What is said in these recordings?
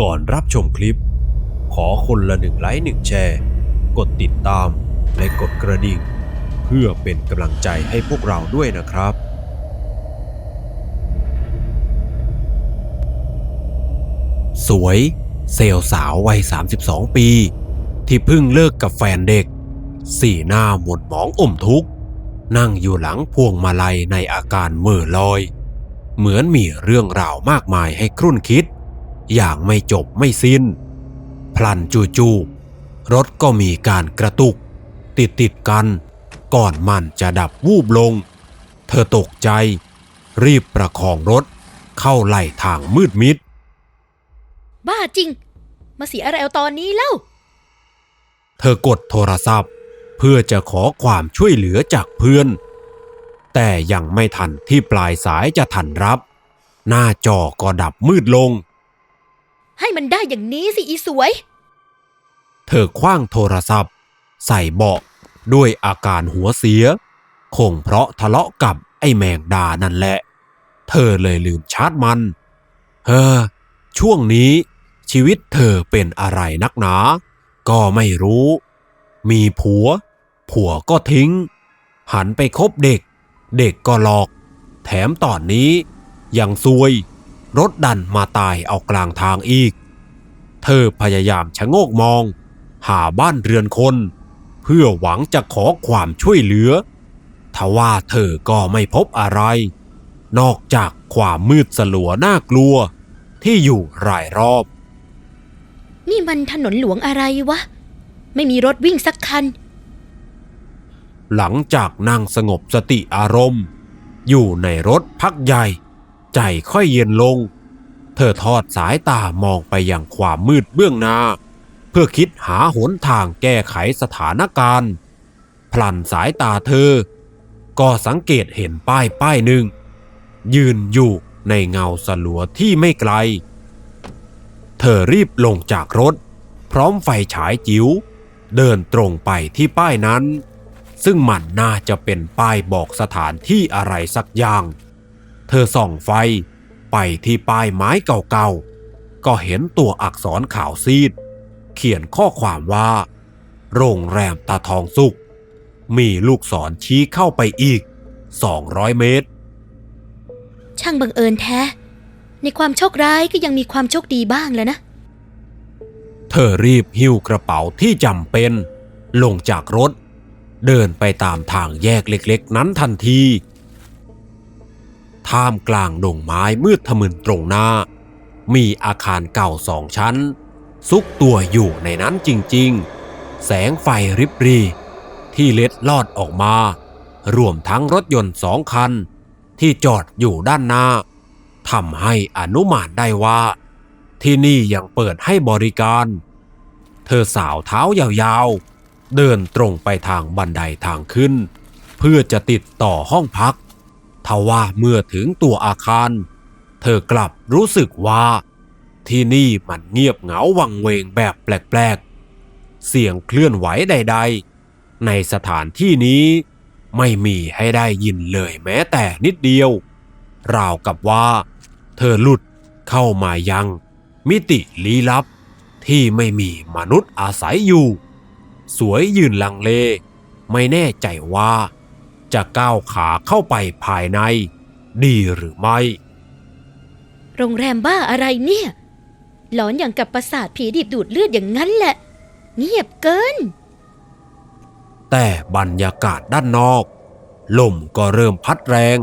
ก่อนรับชมคลิป ขอคนละหนึ่งไลค์หนึ่งแชร์ กดติดตามและกดกระดิ่ง เพื่อเป็นกำลังใจให้พวกเราด้วยนะครับ สวย เซลสาววัย 32 ปี ที่เพิ่งเลิกกับแฟนเด็ก สีหน้าหม่นหมองอมทุกข์นั่งอยู่หลังพวงมาลัยในอาการเหม่อลอย เหมือนมีเรื่องราวมากมายให้ครุ่นคิด อย่างไม่จบไม่สิ้น พลันจู่ๆรถก็มีการกระตุก ติดติดๆกัน ก่อนมันจะดับวูบลง เธอตกใจ รีบประคองรถ เข้าไหลทางมืดมิด บ้าจริง มาเสียอะไรเอาตอนนี้เล่า เธอกดโทรศัพท์ เพื่อจะขอความช่วยเหลือจากเพื่อน แต่ยังไม่ทันที่ปลายสายจะทันรับ หน้าจอก็ดับมืดลง ให้มันได้อย่างนี้สิอีสวย เธอคว้างโทรศัพท์ ใส่เบาะด้วยอาการหัวเสีย คงเพราะทะเลาะกับไอ้แมงดานั่นแหละ เธอเลยลืมชาร์จมัน เฮ้อ ช่วงนี้ชีวิตเธอเป็นอะไรนักหนา ก็ไม่รู้ มีผัว ผัวก็ทิ้ง หันไปคบเด็ก เด็กก็หลอก แถมตอนนี้ยังซวย รถดันมาตายเอากลางทางอีก เธอพยายามชะโงกมอง หาบ้านเรือนคน เพื่อหวังจะขอความช่วยเหลือทว่าเธอก็ไม่พบอะไร นอกจากความมืดสลัวน่ากลัว ที่อยู่รายรอบ นี่มันถนนหลวงอะไรวะ ไม่มีรถวิ่งสักคัน หลังจากนั่งสงบสติอารมณ์ อยู่ในรถพักใหญ่ ใจค่อยเย็นลง เธอทอดสายตามองไปยังความมืดเบื้องหน้า เพื่อคิดหาหนทางแก้ไขสถานการณ์ พลันสายตาเธอ ก็สังเกตเห็นป้ายป้ายหนึ่ง ยืนอยู่ในเงาสลัวที่ไม่ไกล เธอรีบลงจากรถ พร้อมไฟฉายจิ๋วเดินตรงไปที่ป้ายนั้น ซึ่งมันน่าจะเป็นป้ายบอกสถานที่อะไรสักอย่าง เธอส่องไฟ ไปที่ป้ายไม้เก่าๆ ก็เห็นตัวอักษรขาวซีด เขียนข้อความว่า โรงแรมตาทองสุขมีลูกศรชี้เข้าไปอีก 200 เมตร ช่างบังเอิญแท้ ในความโชคร้ายก็ยังมีความโชคดีบ้างแหล้วนะ เธอรีบหิ้วกระเป๋าที่จำเป็น ลงจากรถ เดินไปตามทางแยกเล็กๆ นั้นทันที ท่ามกลางดงไม้มืดทะมึนตรงหน้า มีอาคารเก่าสองชั้น ซุกตัวอยู่ในนั้นจริงๆ แสงไฟริบรีที่เล็ดลอดออกมา รวมทั้งรถยนต์สองคัน ที่จอดอยู่ด้านหน้าทำให้อนุมานได้ว่า ที่นี่ยังเปิดให้บริการ เธอสาวเท้ายาวๆ เดินตรงไปทางบันไดทางขึ้น เพื่อจะติดต่อห้องพัก ทว่าเมื่อถึงตัวอาคาร เธอกลับรู้สึกว่า ที่นี่มันเงียบเหงาวังเวงแบบแปลกๆ เสียงเคลื่อนไหวใด ๆ ในสถานที่นี้ไม่มีให้ได้ยินเลยแม้แต่นิดเดียว ราวกับว่า เธอหลุดเข้ามายัง มิติลี้ลับที่ไม่มีมนุษย์อาศัยอยู่ สวยยืนลังเล ไม่แน่ใจว่า จะก้าวขาเข้าไปภายใน ดีหรือไม่ โรงแรมบ้าอะไรเนี่ย หลอนอย่างกับประสาทผีดิบดูดเลือดอย่างนั้นแหละ เงียบเกิน แต่บรรยากาศด้านนอก ลมก็เริ่มพัดแรง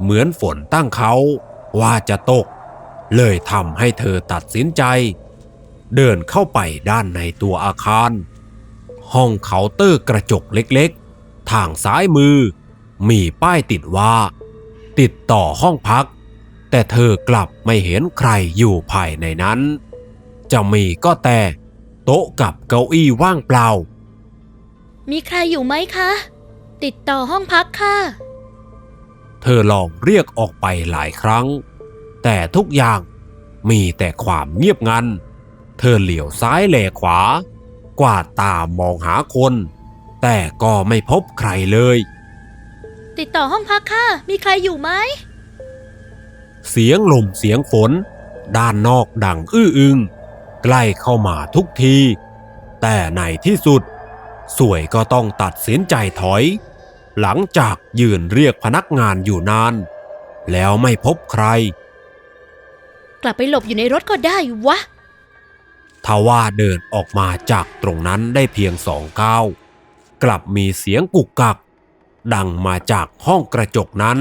เหมือนฝนตั้งเขาว่าจะตก เลยทำให้เธอตัดสินใจ เดินเข้าไปด้านในตัวอาคาร ห้องเคาน์เตอร์กระจกเล็กๆ ทางซ้ายมือ มีป้ายติดว่า ติดต่อห้องพัก แต่เธอกลับไม่เห็นใครอยู่ภายในนั้น จะมีก็แต่โต๊ะกับเก้าอี้ว่างเปล่า มีใครอยู่ไหมคะ ติดต่อห้องพักค่ะ เธอลองเรียกออกไปหลายครั้ง แต่ทุกอย่างมีแต่ความเงียบงัน เธอเหลียวซ้ายแลขวากวาดตามองหาคน แต่ก็ไม่พบใครเลย ติดต่อห้องพักค่ะ มีใครอยู่ไหม เสียงลมเสียงฝน ด้านนอกดังอื้ออึง ใกล้เข้ามาทุกที แต่ในที่สุด สวยก็ต้องตัดสินใจถอย หลังจากยืนเรียกพนักงานอยู่นาน แล้วไม่พบใคร กลับไปหลบอยู่ในรถก็ได้วะทว่าเดินออกมาจากตรงนั้นได้เพียงสองก้าว กลับมีเสียงกุกกัก ดังมาจากห้องกระจกนั้น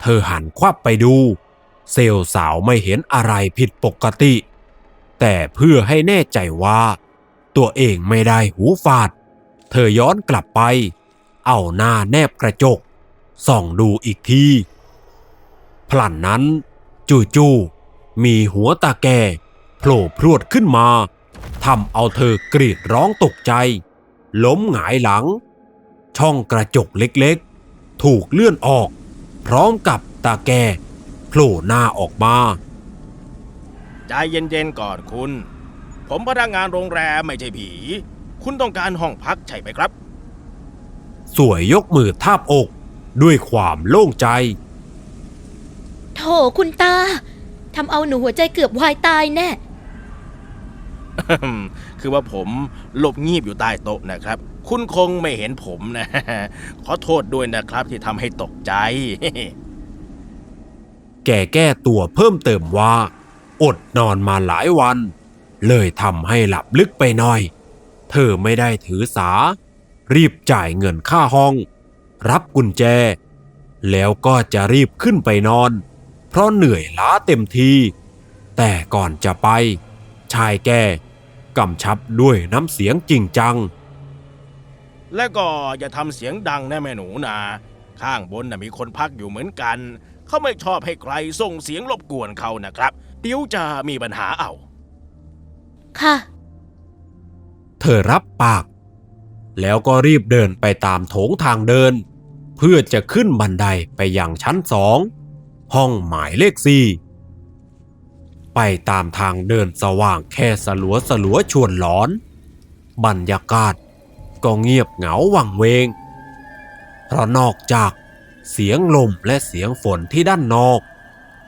เธอหันควับไปดู เซลล์สาวไม่เห็นอะไรผิดปกติ แต่เพื่อให้แน่ใจว่า ตัวเองไม่ได้หูฝาด เธอย้อนกลับไป เอาหน้าแนบกระจก ส่องดูอีกทีพลันนั้น จู่ๆมีหัวตาแก่โผล่พรวดขึ้นมาทำเอาเธอกรีดร้องตกใจ ล้มหงายหลัง ช่องกระจกเล็กๆ ถูกเลื่อนออก พร้อมกับตาแก่โผล่หน้าออกมาใจเย็นๆก่อนคุณ ผมพนักงานโรงแรมไม่ใช่ผี คุณต้องการห้องพักใช่ไหมครับ สวยยกมือทาบอก ด้วยความโล่งใจ โถคุณตาทำเอาหนูหัวใจเกือบวายตายแน่ คือว่าผมหลบงีบอยู่ใต้โต๊ะนะครับ คุณคงไม่เห็นผมนะ ขอโทษด้วยนะครับที่ทำให้ตกใจ แกแก้ตัวเพิ่มเติมว่า อดนอนมาหลายวัน เลยทำให้หลับลึกไปหน่อย เธอไม่ได้ถือสา รีบจ่ายเงินค่าห้อง รับกุญแจ แล้วก็จะรีบขึ้นไปนอน เพราะเหนื่อยล้าเต็มทีแต่ก่อนจะไป ชายแก่ กำชับด้วยน้ำเสียงจริงจัง และก็อย่าทำเสียงดังนะแม่หนูนะข้างบนน่ะมีคนพักอยู่เหมือนกัน เขาไม่ชอบให้ใครส่งเสียงรบกวนเขานะครับ เดี๋ยวจะมีปัญหาเอา ค่ะ เธอรับปาก แล้วก็รีบเดินไปตามโถงทางเดิน เพื่อจะขึ้นบันไดไปยังชั้นสอง ห้องหมายเลขสี่ ไปตามทางเดินสว่างแค่สลัวสลัวชวนหลอน บรรยากาศก็เงียบเหงาวังเวง เพราะนอกจากเสียงลมและเสียงฝนที่ด้านนอก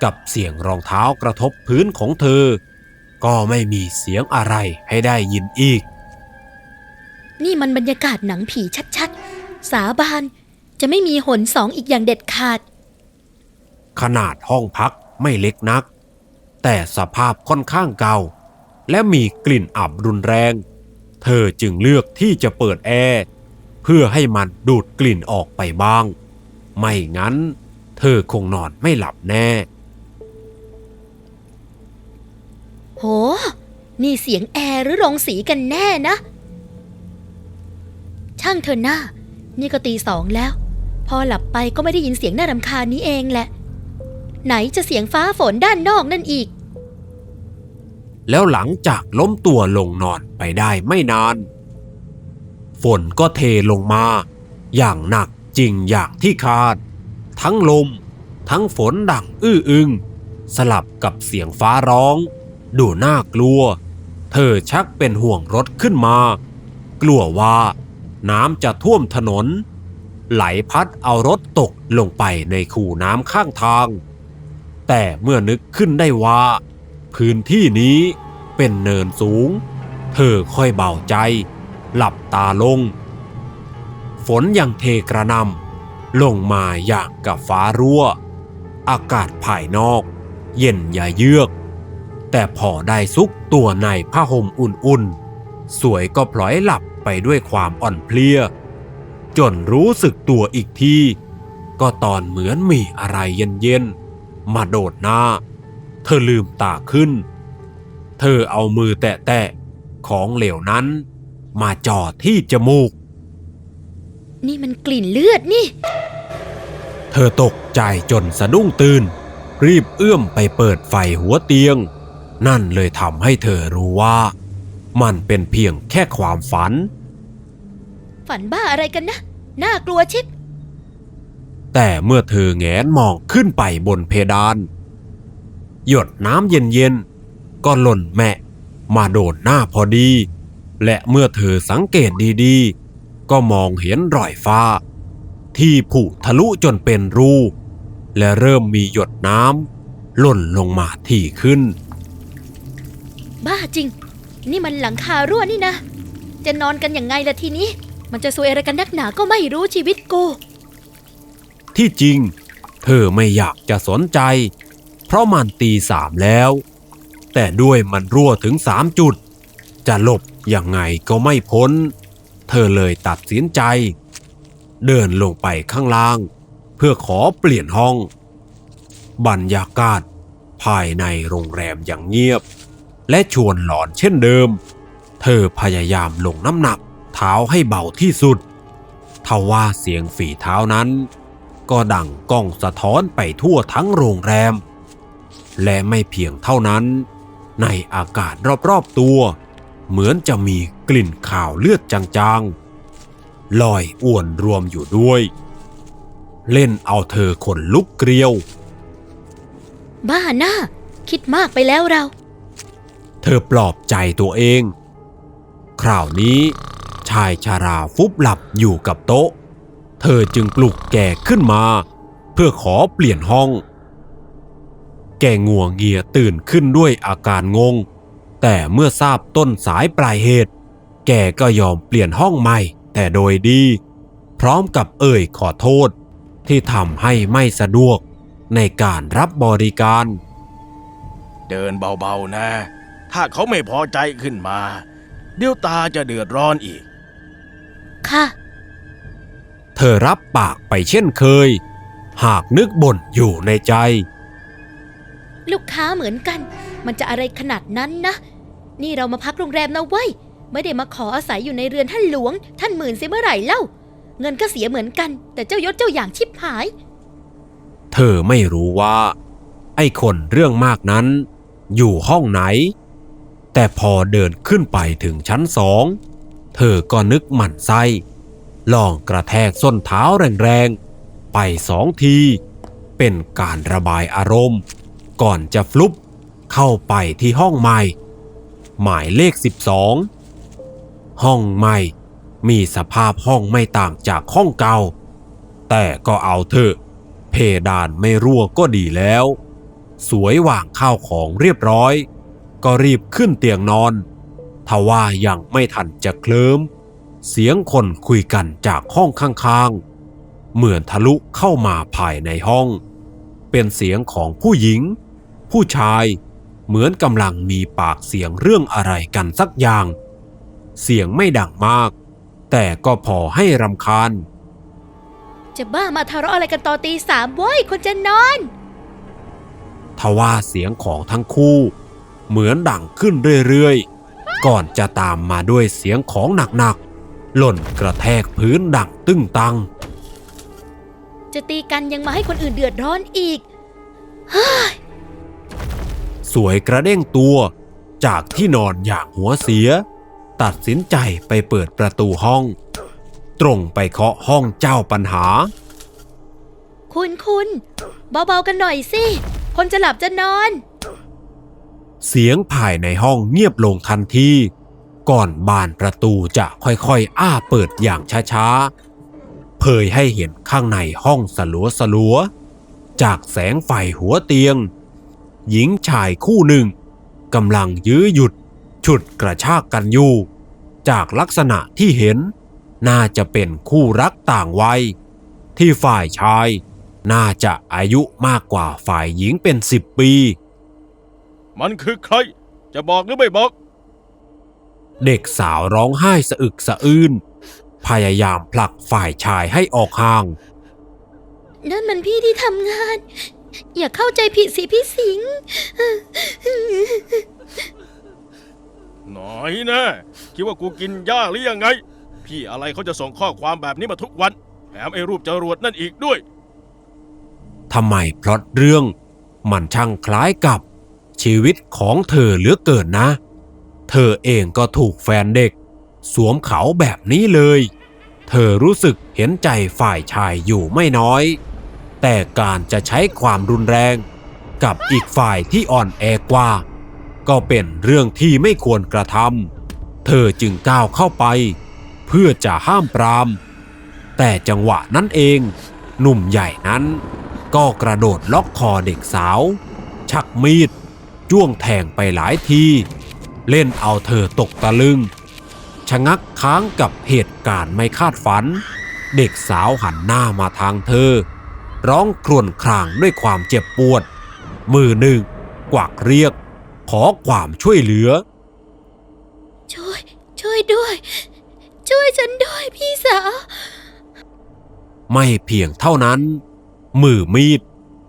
กับเสียงรองเท้ากระทบพื้นของเธอ ก็ไม่มีเสียงอะไรให้ได้ยินอีก นี่มันบรรยากาศหนังผีชัดๆ สาบานจะไม่มีหนสองอีกอย่างเด็ดขาด ขนาดห้องพักไม่เล็กนัก แต่สภาพค่อนข้างเก่า และมีกลิ่นอับรุนแรง เธอจึงเลือกที่จะเปิดแอร์เพื่อให้มันดูดกลิ่นออกไปบ้าง ไม่งั้น เธอคงนอนไม่หลับแน่ โห นี่เสียงแอร์หรือโรงสีกันแน่นะ ช่างเธอหน้า นี่ก็ตีสองแล้ว พอหลับไปก็ไม่ได้ยินเสียงน่ารำคาญนี้เองแหละ ไหนจะเสียงฟ้าฝนด้านนอกนั่นอีก แล้วหลังจากล้มตัวลงนอนไปได้ไม่นาน ฝนก็เทลงมา อย่างหนักจริงอย่างที่คาด ทั้งลม ทั้งฝนดังอื้ออึง สลับกับเสียงฟ้าร้อง ดูน่ากลัว เธอชักเป็นห่วงรถขึ้นมา กลัวว่าน้ำจะท่วมถนน ไหลพัดเอารถตกลงไปในคูน้ำข้างทาง แต่เมื่อนึกขึ้นได้ว่า พื้นที่นี้เป็นเนินสูง เธอค่อยเบาใจ หลับตาลง ฝนยังเทกระนำลงมาอย่างกับฟ้ารั่ว อากาศภายนอก เย็นอย่าเยือก แต่พอได้ซุกตัวในผ้าห่มอุ่นๆ สวยก็พลอยหลับไปด้วยความอ่อนเพลีย จนรู้สึกตัวอีกทีก็ตอนเหมือนมีอะไรเย็นๆ มาโดดหน้า เธอลืมตาขึ้น เธอเอามือแตะๆของเหลวนั้น มาจ่อที่จมูก นี่มันกลิ่นเลือดนี่ เธอตกใจจนสะดุ้งตื่น รีบเอื้อมไปเปิดไฟหัวเตียง นั่นเลยทำให้เธอรู้ว่า มันเป็นเพียงแค่ความฝัน ฝันบ้าอะไรกันนะ น่ากลัวชิบ แต่เมื่อเธอแงนมองขึ้นไปบนเพดาน หยดน้ำเย็นๆก็หล่นแมะ มาโดนหน้าพอดี และเมื่อเธอสังเกตดีๆ ก็มองเห็นรอยฟ้า ที่ผุทะลุจนเป็นรู และเริ่มมีหยดน้ำหล่นลงมาถี่ขึ้น บ้าจริง นี่มันหลังคารั่วนี่นะ จะนอนกันยังไงล่ะทีนี้ มันจะซวยอะไรกันนักหนาก็ไม่รู้ชีวิตกู ที่จริง เธอไม่อยากจะสนใจ เพราะมันตีสามแล้ว แต่ด้วยมันรั่วถึงสามจุด จะหลบยังไงก็ไม่พ้น เธอเลยตัดสินใจ เดินลงไปข้างล่าง เพื่อขอเปลี่ยนห้อง บรรยากาศภายในโรงแรมอย่างเงียบ และชวนหลอนเช่นเดิม เธอพยายามลงน้ำหนักเท้าให้เบาที่สุดทว่าเสียงฝีเท้านั้น ก็ดังก้องสะท้อนไปทั่วทั้งโรงแรม และไม่เพียงเท่านั้น ในอากาศรอบๆตัว เหมือนจะมีกลิ่นข่าวเลือดจางๆลอยอ้วนรวมอยู่ด้วย เล่นเอาเธอขนลุกเกลียว บ้าหน้า คิดมากไปแล้วเรา เธอปลอบใจตัวเอง คราวนี้ชายชาราฟุบหลับอยู่กับโต๊ะ เธอจึงปลุกแกขึ้นมา เพื่อขอเปลี่ยนห้อง แกงัวเงียตื่นขึ้นด้วยอาการงง แต่เมื่อทราบต้นสายปลายเหตุ แกก็ยอมเปลี่ยนห้องใหม่แต่โดยดี พร้อมกับเอ่ยขอโทษ ที่ทำให้ไม่สะดวกในการรับบริการ เดินเบาๆนะ ถ้าเขาไม่พอใจขึ้นมา เดี๋ยวตาจะเดือดร้อนอีก ค่ะ เธอรับปากไปเช่นเคย หากนึกบ่นอยู่ในใจ ลูกค้าเหมือนกัน มันจะอะไรขนาดนั้นนะ นี่เรามาพักโรงแรมนะเว้ย ไม่ได้มาขออาศัยอยู่ในเรือนท่านหลวง ท่านหมื่นเสียเมื่อไหร่เล่า เงินก็เสียเหมือนกัน แต่เจ้ายศเจ้าอย่างชิบหาย เธอไม่รู้ว่า ไอ้คนเรื่องมากนั้น อยู่ห้องไหน แต่พอเดินขึ้นไปถึงชั้นสอง เธอก็นึกหมั่นไส้ ลองกระแทกส้นเท้าแรงๆ ไปสองที เป็นการระบายอารมณ์ ก่อนจะฟลุปเข้าไปที่ห้องใหม่ หมายเลข 12 ห้องใหม่ มีสภาพห้องไม่ต่างจากห้องเก่า แต่ก็เอาเถอะ เพดานไม่รั่วก็ดีแล้ว สวยวางข้าวของเรียบร้อย ก็รีบขึ้นเตียงนอนทว่ายังไม่ทันจะเคลิ้ม เสียงคนคุยกันจากห้องข้างๆ เหมือนทะลุเข้ามาภายในห้อง เป็นเสียงของผู้หญิง ผู้ชาย เหมือนกำลังมีปากเสียงเรื่องอะไรกันสักอย่าง เสียงไม่ดังมาก แต่ก็พอให้รำคาญ จะบ้ามาทะเลาะอะไรกันตอนตีสามเว้ยคนจะนอนทว่าเสียงของทั้งคู่ เหมือนดังขึ้นเรื่อยๆ ก่อนจะตามมาด้วยเสียงของหนักๆ หล่นกระแทกพื้นดังตึ้งตัง จะตีกันยังมาให้คนอื่นเดือดร้อนอีก สวยกระเด้งตัว จากที่นอนอย่างหัวเสีย ตัดสินใจไปเปิดประตูห้อง ตรงไปเคาะห้องเจ้าปัญหา คุณคุณเบาๆกันหน่อยสิ คนจะหลับจะนอน เสียงภายในห้องเงียบลงทันที ก่อนบานประตูจะค่อยๆ อ้าเปิดอย่างช้าๆ เผยให้เห็นข้างในห้องสลัวสลัวๆจากแสงไฟหัวเตียง หญิงชายคู่หนึ่งกำลังยื้อหยุด ฉุดกระชากกันอยู่ จากลักษณะที่เห็น น่าจะเป็นคู่รักต่างวัย ที่ฝ่ายชายน่าจะอายุมากกว่าฝ่ายหญิงเป็นสิบปี มันคือใคร จะบอกหรือไม่บอก เด็กสาวร้องไห้สะอึกสะอื้นพยายามผลักฝ่ายชายให้ออกห่าง นั่นมันพี่ที่ทำงาน อย่าเข้าใจผิดสิพี่สิงห์หน่อยนะคิดว่ากูกินยาหรือยังไง พี่อะไรเขาจะส่งข้อความแบบนี้มาทุกวันแถมไอ้รูปจรวดนั่นอีกด้วยทำไมพล็อตเรื่อง มันช่างคล้ายกับชีวิตของเธอเหลือเกินนะ เธอเองก็ถูกแฟนเด็ก สวมเขาแบบนี้เลย เธอรู้สึกเห็นใจฝ่ายชายอยู่ไม่น้อย แต่การจะใช้ความรุนแรง กับอีกฝ่ายที่อ่อนแอกว่า ก็เป็นเรื่องที่ไม่ควรกระทำเธอจึงก้าวเข้าไป เพื่อจะห้ามปราม แต่จังหวะนั้นเอง หนุ่มใหญ่นั้น ก็กระโดดล็อกคอเด็กสาว ชักมีดจ้วงแทงไปหลายที เล่นเอาเธอตกตะลึง ชะงักค้างกับเหตุการณ์ไม่คาดฝัน เด็กสาวหันหน้ามาทางเธอ ร้องครวญครางด้วยความเจ็บปวด มือหนึ่ง กวักเรียก ขอความช่วยเหลือ ช่วย ช่วยด้วย ช่วยฉันด้วยพี่สาว ไม่เพียงเท่านั้น มือมีด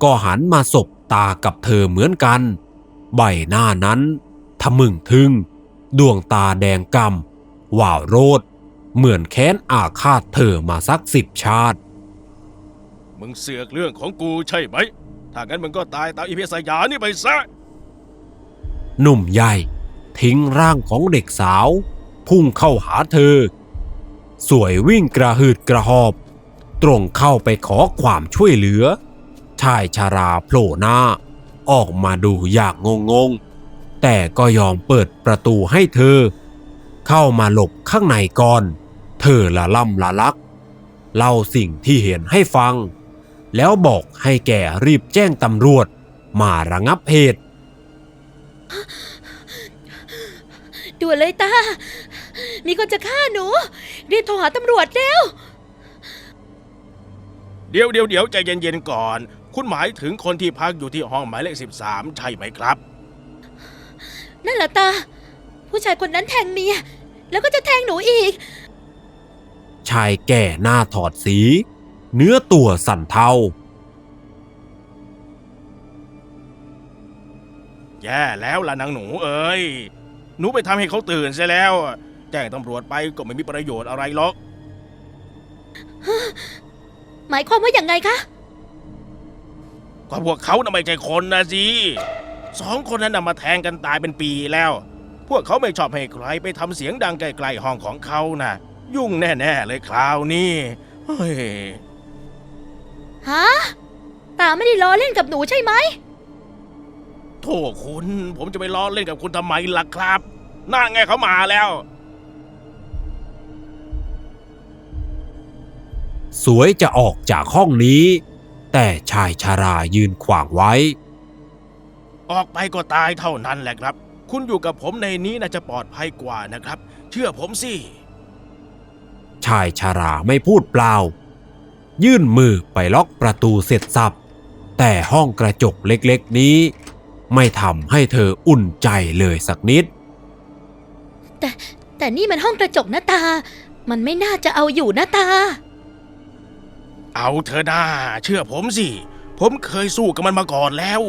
ก็หันมาสบตากับเธอเหมือนกัน ใบหน้านั้น ทะมึงทึง ดวงตาแดงกำว่าวโรด เหมือนแค้นอาฆาตเธอมาสักสิบชาติ มึงเสือกเรื่องของกูใช่ไหม ถ้างั้นมึงก็ตายตามอีเพสยานี่ไปซะ หนุ่มใหญ่ทิ้งร่างของเด็กสาว พุ่งเข้าหาเธอ สวยวิ่งกระหืดกระหอบ ตรงเข้าไปขอความช่วยเหลือ ชายชาราโผล่หน้า ออกมาดูอยากงงงๆ แต่ก็ยอมเปิดประตูให้เธอ เข้ามาหลบข้างในก่อน เธอละล่ำละลัก เล่าสิ่งที่เห็นให้ฟัง แล้วบอกให้แกรีบแจ้งตำรวจ มาระงับเหตุด่วนเลยตา มีคนจะฆ่าหนู รีบโทรหาตำรวจเร็ว เดี๋ยวเดี๋ยวเดี๋ยวใจเย็นๆก่อน คุณหมายถึงคนที่พักอยู่ที่ห้องหมายเลข 13 ใช่ไหมครับ นั่นเหรอตา ผู้ชายคนนั้นแทงเมีย แล้วก็จะแทงหนูอีก ชายแก่หน้าถอดสี เนื้อตัวสั่นเทา แย่แล้วล่ะนางหนูเอ้ย หนูไปทำให้เขาตื่นซะแล้ว แจ้งตำรวจไปก็ไม่มีประโยชน์อะไรหรอก หมายความว่าอย่างไงคะ ก็พวกเขาน่ะไม่ใช่คนนะสิ สองคนนั้นน่ะมาแทงกันตายเป็นปีแล้ว พวกเขาไม่ชอบให้ใครไปทำเสียงดังใกล้ๆห้องของเขานะ่ะ ยุ่งแน่ๆเลยคราวนี้เฮ้ยฮะตาไม่ได้ล้อเล่นกับหนูใช่ไหมโทษคุณผมจะไปล้อเล่นกับคุณทำไมล่ะครับน่าไงเขามาแล้ว สวยจะออกจากห้องนี้ แต่ชายชารายืนขวางไว้ ออกไปก็ตายเท่านั้นแหละครับ คุณอยู่กับผมในนี้น่าจะปลอดภัยกว่านะครับ เชื่อผมสิ ชายชาราไม่พูดเปล่า ยื่นมือไปล็อกประตูเสร็จสับ แต่ห้องกระจกเล็กๆนี้ ไม่ทำให้เธออุ่นใจเลยสักนิด แต่แต่นี่มันห้องกระจกนะตา มันไม่น่าจะเอาอยู่นะตา เอาเธอหน้าเชื่อผมสิ ผมเคยสู้กับมันมาก่อนแล้ว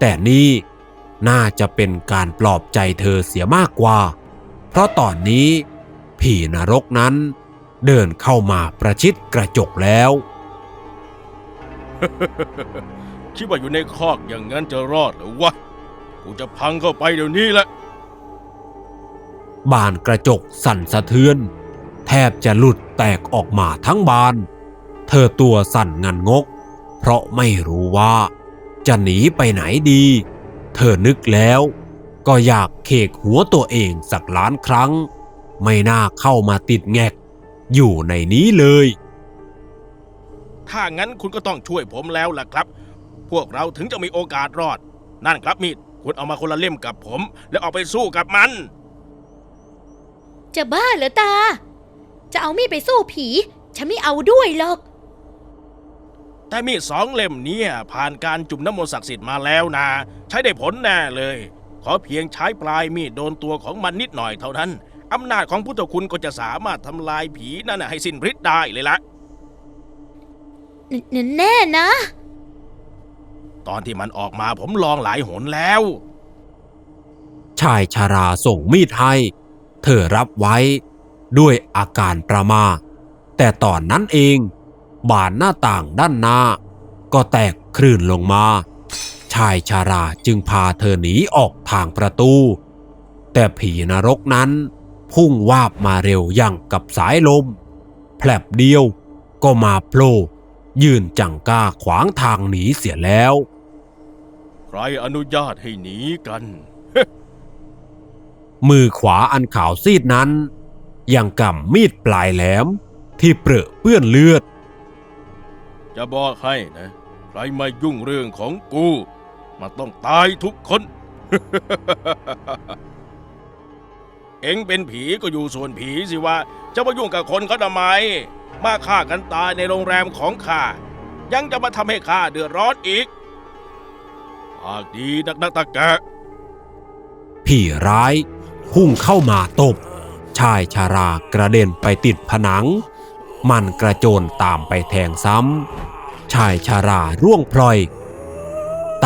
แต่นี่น่าจะเป็นการปลอบใจเธอเสียมากกว่า เพราะตอนนี้ ผีนรกนั้น เดินเข้ามาประชิดกระจกแล้ว คิดว่าอยู่ในคอกอย่างนั้นจะรอดหรือวะ กูจะพังเข้าไปเดี๋ยวนี้แหละ บานกระจกสั่นสะเทือน แทบจะหลุดแตกออกมาทั้งบาน เธอตัวสั่นงันงก เพราะไม่รู้ว่า จะหนีไปไหนดี เธอนึกแล้ว ก็อยากเคกหัวตัวเองสักล้านครั้ง ไม่น่าเข้ามาติดแงก อยู่ในนี้เลย ถ้างั้นคุณก็ต้องช่วยผมแล้วล่ะครับ พวกเราถึงจะมีโอกาสรอด นั่นครับมีดคุณเอามาคนละเล่มกับผม แล้วเอาไปสู้กับมัน จะบ้าเหรอตา จะเอามีดไปสู้ผี ฉันไม่เอาด้วยหรอก แต่มีดสองเล่มเนี้ผ่านการจุ่มน้ำมนต์ศักดิ์สิทธิ์มาแล้วนะ ใช้ได้ผลแน่เลย ขอเพียงใช้ปลายมีดโดนตัวของมันนิดหน่อยเท่านั้นอำนาจของพุทธคุณก็จะสามารถทำลายผีนั่นนะให้สิ้นฤทธิ์ได้เลยละแนแน่นะ ตอนที่มันออกมาผมลองหลายหนแล้ว ชายชาราส่งมีดให้ เธอรับไว้ด้วยอาการประมา แต่ตอนนั้นเอง บานหน้าต่างด้านหน้า ก็แตกคลื่นลงมา ชายชาราจึงพาเธอหนีออกทางประตู แต่ผีนรกนั้น พุ่งวาบมาเร็วอย่างกับสายลม แผลบเดียวก็มาโผล่ยืนจังก้าขวางทางหนีเสียแล้ว ใครอนุญาตให้หนีกัน มือขวาอันขาวซีดนั้น ยังกำมีดปลายแหลมที่เปรอะเปื้อนเลือด จะบอกให้นะ ใครมายุ่งเรื่องของกู มันต้องตายทุกคน เอ็งเป็นผีก็อยู่ส่วนผีสิวะ จะมายุ่งกับคนเขาทำไม มาฆ่ากันตายในโรงแรมของข้า ยังจะมาทำให้ข้าเดือดร้อนอีกหากดีนักนักตะแกะผีร้ายพุ่งเข้ามาตบ ชายชารากระเด็นไปติดผนัง มันกระโจนตามไปแทงซ้ำ ชายชาราร่วงพลอย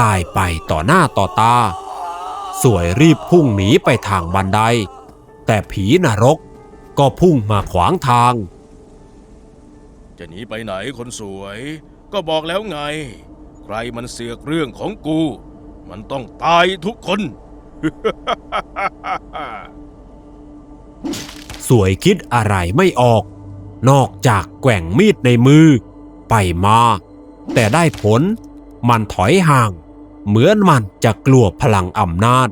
ตายไปต่อหน้าต่อตา สวยรีบพุ่งหนีไปทางบันได แต่ผีนรกก็พุ่งมาขวางทาง จะหนีไปไหนคนสวย ก็บอกแล้วไง ใครมันเสือกเรื่องของกู มันต้องตายทุกคน สวยคิดอะไรไม่ออก นอกจากแกว่งมีดในมือ ไปมา แต่ได้ผล มันถอยห่าง เหมือนมันจะกลัวพลังอำนาจ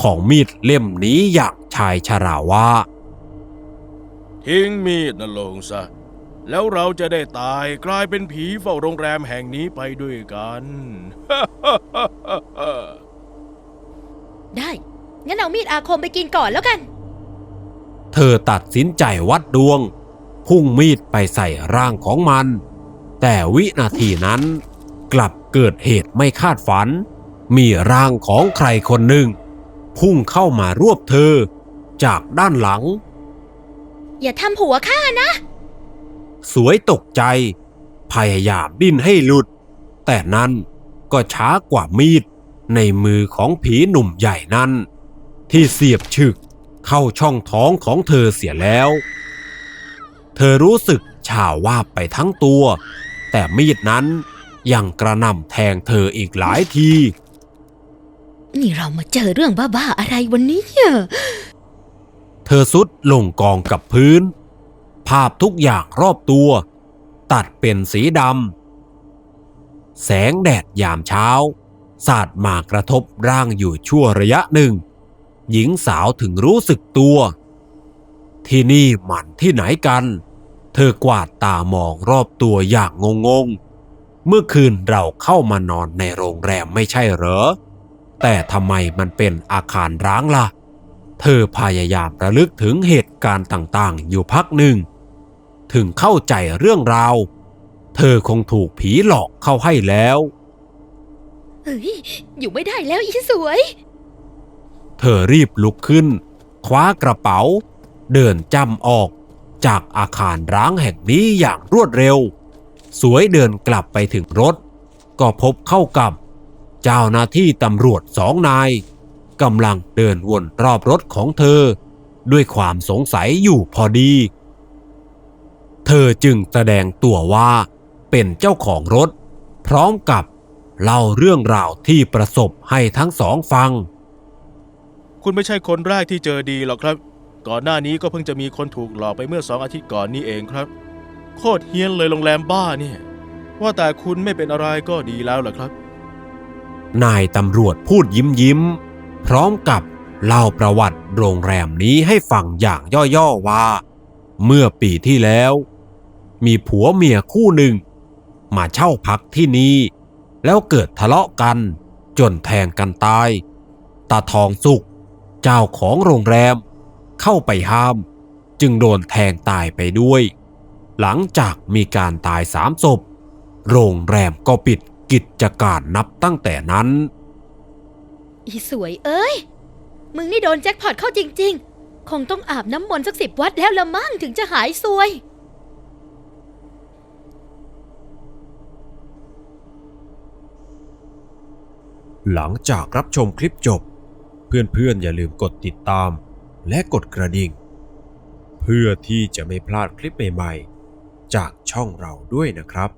ของมีดเล่มนี้อย่างชายชราว่า ทิ้งมีดนั่นลงซะ แล้วเราจะได้ตายกลายเป็นผีเฝ้าโรงแรมแห่งนี้ไปด้วยกัน ได้ งั้นเอามีดอาคมไปกินก่อนแล้วกัน เธอตัดสินใจวัดดวง พุ่งมีดไปใส่ร่างของมัน แต่วินาทีนั้นกลับเกิดเหตุไม่คาดฝัน มีร่างของใครคนหนึ่ง พุ่งเข้ามารวบเธอจากด้านหลัง อย่าทำผัวข้านะ สวยตกใจ พยายามดิ้นให้หลุด แต่นั่นก็ช้ากว่ามีดในมือของผีหนุ่มใหญ่นั้น ที่เสียบฉึกเข้าช่องท้องของเธอเสียแล้ว เธอรู้สึกชาว่าบไปทั้งตัว แต่มีดนั้นยังกระหน่ำแทงเธออีกหลายที นี่เรามาเจอเรื่องบ้าๆอะไรวันนี้เนี่ย เธอสุดลงกองกับพื้น ภาพทุกอย่างรอบตัว ตัดเป็นสีดำ แสงแดดยามเช้า สาดมากระทบร่างอยู่ชั่วระยะหนึ่ง หญิงสาวถึงรู้สึกตัว ที่นี่มันที่ไหนกัน เธอกวาดตามองรอบตัวอย่างงงๆ เมื่อคืนเราเข้ามานอนในโรงแรมไม่ใช่เหรอ แต่ทำไมมันเป็นอาคารร้างล่ะ เธอพยายามระลึกถึงเหตุการณ์ต่างๆ อยู่พักหนึ่ง ถึงเข้าใจเรื่องราว เธอคงถูกผีหลอกเข้าให้แล้ว เฮ้ย อยู่ไม่ได้แล้วอีสวย เธอรีบลุกขึ้น คว้ากระเป๋า เดินจำออก จากอาคารร้างแห่งนี้อย่างรวดเร็ว สวยเดินกลับไปถึงรถ ก็พบเข้ากับ เจ้าหน้าที่ตำรวจสองนายกำลังเดินวนรอบรถของเธอ ด้วยความสงสัยอยู่พอดี เธอจึงแสดงตัวว่าเป็นเจ้าของรถ พร้อมกับเล่าเรื่องราวที่ประสบให้ทั้งสองฟัง คุณไม่ใช่คนแรกที่เจอดีหรอกครับ ก่อนหน้านี้ก็เพิ่งจะมีคนถูกหลอกไปเมื่อสองอาทิตย์ก่อนนี่เองครับ โคตรเฮี้ยนเลยโรงแรมบ้าเนี่ย ว่าแต่คุณไม่เป็นอะไรก็ดีแล้วล่ะครับ นายตำรวจพูดยิ้มยิ้ม พร้อมกับเล่าประวัติโรงแรมนี้ให้ฟังอย่างย่อๆว่า เมื่อปีที่แล้ว มีผัวเมียคู่หนึ่ง มาเช่าพักที่นี่แล้วเกิดทะเลาะกัน จนแทงกันตาย ตาทองสุขเจ้าของโรงแรม เข้าไปห้าม จึงโดนแทงตายไปด้วย หลังจากมีการตายสามศพ โรงแรมก็ปิดกิจการนับตั้งแต่นั้น อีสวยเอ้ย มึงนี่โดนแจ็คพอตเข้าจริง ๆ คงต้องอาบน้ำมนต์สักสิบวัดแล้วละมั่งถึงจะหายซวยหลังจากรับชมคลิปจบ เพื่อนๆ อย่าลืมกดติดตาม และกดกระดิ่ง เพื่อที่จะไม่พลาดคลิปใหม่ๆ จากช่องเราด้วยนะครับ